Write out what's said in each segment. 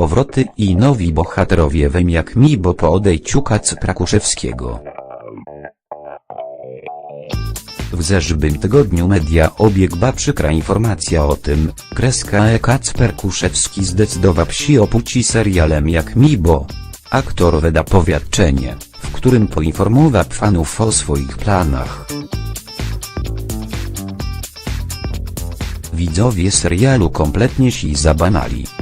powroty i nowi bohaterowie wem jak mi bo po odejściu Kacpra Kuszewskiego. W zeszłym tygodniu media obiegła przykra informacja o tym, kreska e Kacper Kuszewski zdecydował się o płci serialem jak mi bo. Aktor wyda powiadczenie, w którym poinformował fanów o swoich planach. Widzowie serialu kompletnie się zabanali.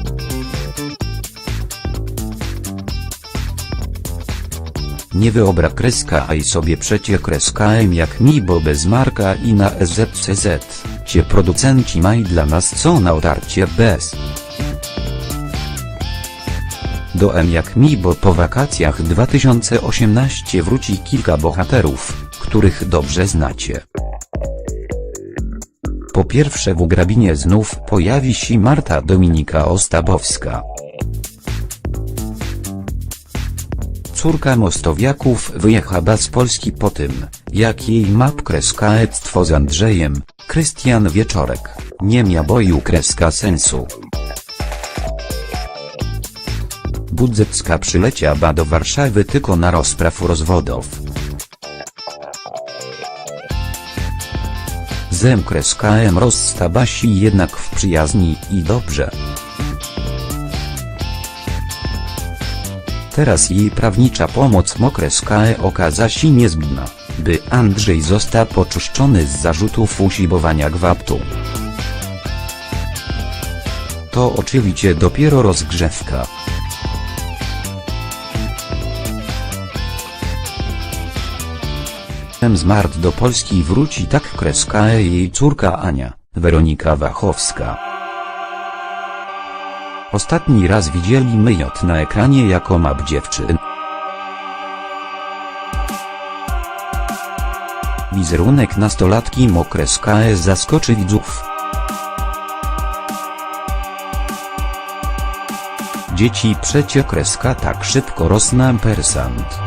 Nie wyobra kreska a i sobie przecie kreska M jak mi bo bez marka i na SZCZ, cie producenci maj dla nas co na otarcie bez. Do M jak mi bo po wakacjach 2018 wróci kilka bohaterów, których dobrze znacie. Po pierwsze w Grabinie znów pojawi się Marta Dominika Ostabowska. Córka Mostowiaków wyjechała z Polski po tym, jak jej map kreska etstwo z Andrzejem, Krystian Wieczorek, nie mia boju kreska sensu. Budzecka przyleciała do Warszawy tylko na rozpraw rozwodów. Zem kreska M rozstabasi jednak w przyjaźni i dobrze. Teraz jej prawnicza pomoc mokreska E okaza się niezbędna, by Andrzej został poczyszczony z zarzutów usiłowania gwałtu. To oczywiście dopiero rozgrzewka. Z Mart do Polski wróci tak kreska jej córka Ania, Weronika Wachowska. Ostatni raz widzieliśmy ją na ekranie jako map dziewczyn. Wizerunek nastolatki mokreska E zaskoczy widzów. Dzieci przecie kreska tak szybko rosną persant.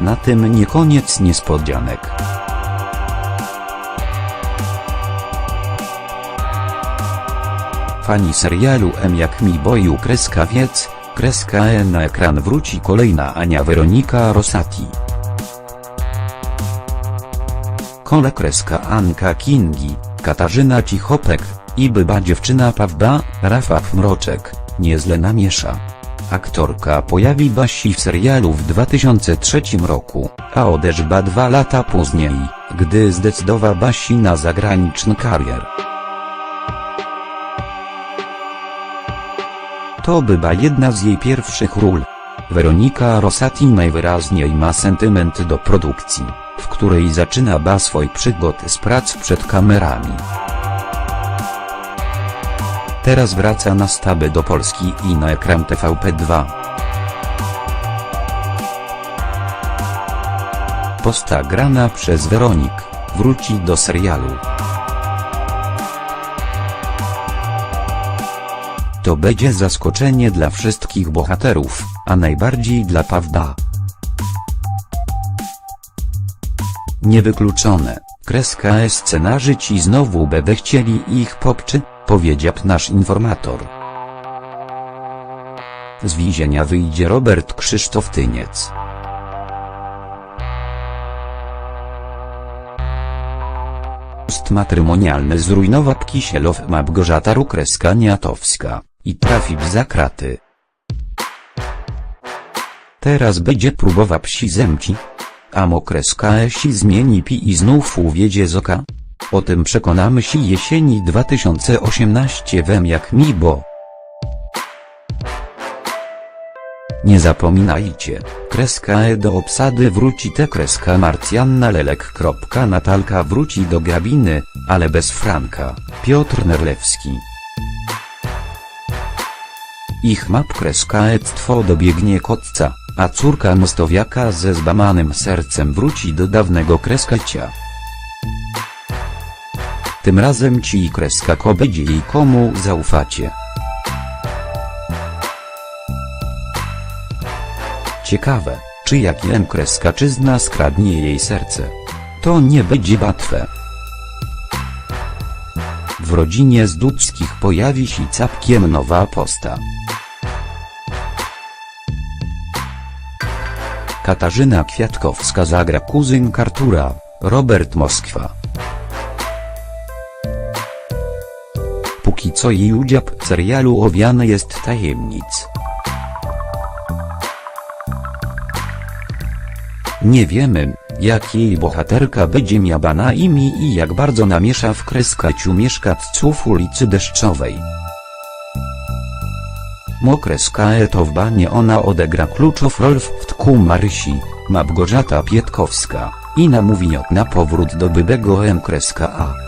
Na tym nie koniec niespodzianek. Fani serialu M jak mi boju kreska wiec, kreska E na ekran wróci kolejna Ania Weronika Rosati. Kole kreska Anka Kingi, Katarzyna Cichopek, i byba dziewczyna Pawba, Rafał Mroczek, nieźle namiesza. Aktorka pojawiła się w serialu w 2003 roku, a odeszła dwa lata później, gdy zdecydowała się na zagraniczny karier. To była jedna z jej pierwszych ról. Weronika Rosati najwyraźniej ma sentyment do produkcji, w której zaczyna ba swój przygód z prac przed kamerami. Teraz wraca na staby do Polski i na ekran TVP2. Posta grana przez Weronik, wróci do serialu. To będzie zaskoczenie dla wszystkich bohaterów, a najbardziej dla Pawda. Niewykluczone, kreska e scenarzyci znowu będą chcieli ich popczy, powiedział nasz informator. Z więzienia wyjdzie Robert Krzysztof Tyniec. Ust matrymonialny zrujnował Kisielow Małgorzata Rukreska Niatowska, i trafi za kraty. Teraz będzie próbował psi zemci. A mokreska esi zmieni pi i znów uwiedzie z oka? O tym przekonamy się jesieni 2018 wem jak mi bo. Nie zapominajcie, kreska E do obsady wróci te kreska Marcjanna Lelek. Natalka wróci do Gabiny, ale bez Franka, Piotr Nerlewski. Ich map kreska etstwo dobiegnie kotca, a córka Mostowiaka ze zbamanym sercem wróci do dawnego kreskacia. Tym razem ci kreska będzie i komu zaufacie. Ciekawe, czy jak jem kreskaczyzna skradnie jej serce. To nie będzie łatwe. w rodzinie Zduckich pojawi się całkiem nowa posta. Katarzyna Kwiatkowska zagra kuzyn Kartura, Robert Moskwa. Póki co jej udział w serialu owiany jest tajemnic. Nie wiemy, jak jej bohaterka będzie miała na imię i jak bardzo namiesza w kreskaczu mieszkaców ulicy Deszczowej. Mokreska to w banie ona odegra kluczow rol w tku Marysi, Małgorzata Pietkowska, i namówi na powrót do bydego M. A.